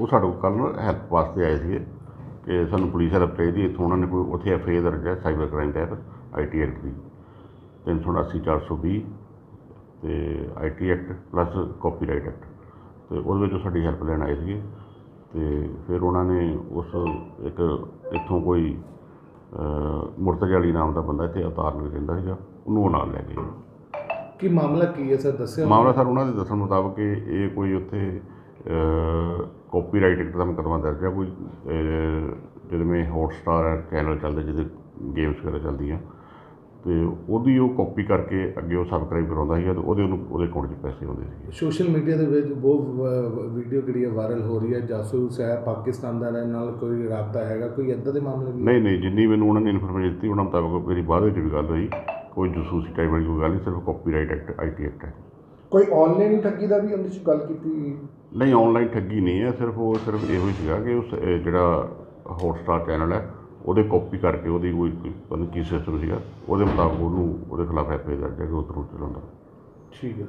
ਉਹ ਸਾਡੇ ਕੋਲ ਕੱਲ੍ਹ ਹੈਲਪ ਵਾਸਤੇ ਆਏ ਸੀਗੇ ਕਿ ਸਾਨੂੰ ਪੁਲਿਸ ਹੈਲਪ ਚਾਹੀਦੀ। ਇੱਥੋਂ ਉਹਨਾਂ ਨੇ ਕੋਈ ਉੱਥੇ ਐਫ ਆਈ ਆਰ ਦਰਜ ਹੈ ਸਾਈਬਰ ਕ੍ਰਾਈਮ ਤਹਿਤ ਆਈ ਟੀ ਐਕਟ ਦੀ 379 420 ਤੇ I T act plus copyright act ਤੇ ਉਹਦੇ ਵਿੱਚੋਂ ਸਾਡੀ ਹੈਲਪ ਲੈਣ ਆਏ ਸੀਗੇ ਤੇ ਫਿਰ ਉਹਨਾਂ ਨੇ ਉਸ ਇੱਕ ਇੱਥੋਂ ਕੋਈ ਮੁਰਤਜ਼ਾ ਅਲੀ ਨਾਮ ਦਾ ਬੰਦਾ ਇੱਥੇ ਅਵਤਾਰ ਨਗਰ ਰਹਿੰਦਾ ਸੀਗਾ ਉਹਨੂੰ ਉਹ ਨਾਲ ਲੈ ਗਏ। ਕੀ ਮਾਮਲਾ ਕੀ ਹੈ ਸਰ? ਦੱਸਿਆ ਮਾਮਲਾ ਸਰ ਉਹਨਾਂ ਦੇ ਦੱਸਣ ਮੁਤਾਬਕ ਇਹ ਕੋਈ ਉੱਥੇ ਕਾਪੀਰਾਈਟ ਐਕਟ ਦਾ ਮੁਕੱਦਮਾ ਦਰਜ ਹੈ ਕੋਈ ਜਿਹਦੇ ਵਿੱਚ ਹੌਟਸਟਾਰ ਹੈ ਚੈਨਲ ਚੱਲਦੇ ਜਿਹਦੇ ਗੇਮਸ ਵਗੈਰਾ ਚੱਲਦੀਆਂ ਤੇ ਉਹਦੀ ਉਹ ਕਾਪੀ ਕਰਕੇ ਅੱਗੇ ਉਹ ਸਬਸਕ੍ਰਾਈਬ ਕਰਾਉਂਦਾ ਸੀਗਾ ਤੇ ਉਹਦੇ ਉਹਨੂੰ ਉਹਦੇ ਅਕਾਊਂਟ 'ਚ ਪੈਸੇ ਆਉਂਦੇ ਸੀਗੇ। ਸੋਸ਼ਲ ਮੀਡੀਆ ਦੇ ਵਿੱਚ ਬਹੁਤ ਵੀਡੀਓ ਜਿਹੜੀ ਹੈ ਵਾਇਰਲ ਹੋ ਰਹੀ ਹੈ ਜਾਸੂਸ ਹੈ ਪਾਕਿਸਤਾਨ ਦਾ ਨਾਲ ਕੋਈ ਰਾਬਤਾ ਹੈਗਾ ਕੋਈ ਇਦਾਂ ਦੇ ਮਾਮਲੇ ਵੀ? ਨਹੀਂ ਨਹੀਂ ਜਿੰਨੀ ਮੈਨੂੰ ਉਹਨਾਂ ਨੇ ਇਨਫੋਰਮੇਸ਼ਨ ਦਿੱਤੀ ਉਹਨਾਂ ਮੁਤਾਬਕ ਮੇਰੀ ਬਾਅਦ ਵਿੱਚ ਵੀ ਗੱਲ ਹੋਈ। ਕੋਈ ਜਸੂਸੀ ਟਾਈਪ ਵਾਲੀ ਕੋਈ ਗੱਲ ਨਹੀਂ ਸਿਰਫ ਕਾਪੀਰਾਈਟ ਐਕਟ ਆਈਟੀ ਐਕਟ ਹੈ। ਕੋਈ ਆਨਲਾਈਨ ਠੱਗੀ ਦਾ ਵੀ ਉਹਦੇ ਚ ਗੱਲ ਕੀਤੀ ਨਹੀਂ ਆਨਲਾਈਨ ਠੱਗੀ ਨਹੀਂ ਹੈ ਸਿਰਫ ਉਹ ਸਿਰਫ ਇਹੋ ਹੀ ਸੀਗਾ ਕਿ ਉਸ ਅਹ, ਜਿਹੜਾ ਹੌਟਸਟਾਰ ਚੈਨਲ ਹੈ ਉਹਦੇ ਕਾਪੀ ਕਰਕੇ ਉਹਦੀ ਕੋਈ ਕੋਈ ਪਤਾ ਨਹੀਂ ਕੀ ਸਿਸਟਮ ਸੀਗਾ ਉਹਦੇ ਮੁਤਾਬਕ ਉਹਨੂੰ ਉਹਦੇ ਖਿਲਾਫ ਐਫ ਆਈ ਆਰ ਦਰਜ ਹੈ ਕਿ ਉਹ ਤਰ੍ਹਾਂ ਚਲਾਉਂਦਾ। ਠੀਕ ਹੈ।